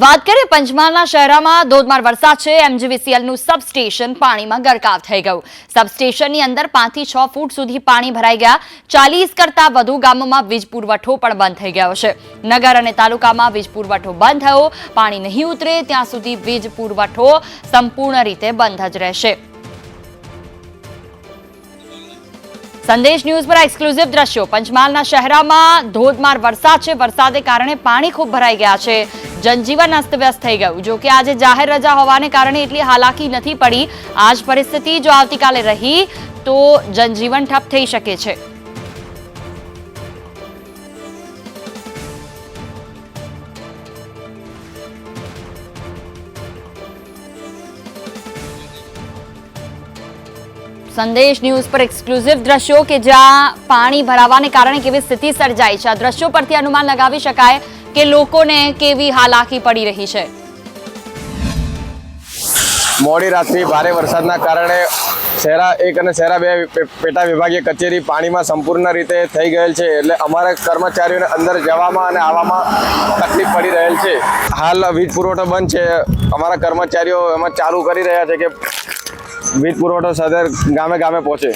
વાત કરીએ પંચમહાલના શહેરમાં ધોધમાર વરસાદ છે. એમજીવીસીએલનું સબસ્ટેશન પાણીમાં ગરકાવ થઈ ગયું. સબસ્ટેશનની અંદર પાંચથી છ ફૂટ સુધી પાણી ભરાઈ ગયા. ચાલીસ કરતા વધુ ગામોમાં વીજ પુરવઠો પણ બંધ થઈ ગયો છે. નગર અને તાલુકામાં વીજ પુરવઠો બંધ થયો. પાણી નહીં ઉતરે, ત્યાં સુધી વીજ પુરવઠો સંપૂર્ણ રીતે બંધ જ રહેશે. સંદેશ ન્યૂઝ પર એક્સક્લુઝિવ દ્રશ્યો. પંચમહાલના શહેરામાં ધોધમાર વરસાદ છે. વરસાદે કારણે પાણી ખૂબ ભરાઈ ગયા છે. જનજીવન અસ્તવ્યસ્ત થઈ ગયું. જો કે આજે જાહેર રજા હોવાને કારણે એટલી હાલાકી નથી પડી. આજ પરિસ્થિતિ જો આવતીકાલે રહી તો જનજીવન ઠપ થઈ શકે છે. સંદેશ ન્યૂઝ પર એક્સક્લુઝિવ દ્રશ્યો કે જ્યાં પાણી ભરાવાને કારણે કેવી સ્થિતિ સર્જાઈ છે. આ દ્રશ્યો પરથી અનુમાન લગાવી શકાય કે લોકોને કેવી હાલાકી પડી રહી છે. મોડી રાતથી ભારે વરસાદના કારણે શહેરા એક અને શહેરા બે પેટા વિભાગીય કચેરી પાણીમાં સંપૂર્ણ રીતે થઈ ગયેલ છે. એટલે અમારા કર્મચારીઓને અંદર જવામાં અને આવવામાં તકલીફ પડી રહેલ છે. હાલ વીજ પુરવઠો બંધ છે. અમારા કર્મચારીઓ એમાં ચાલુ કરી રહ્યા છે કે વીજ પુરવઠો સદર ગામે ગામે પહોંચે.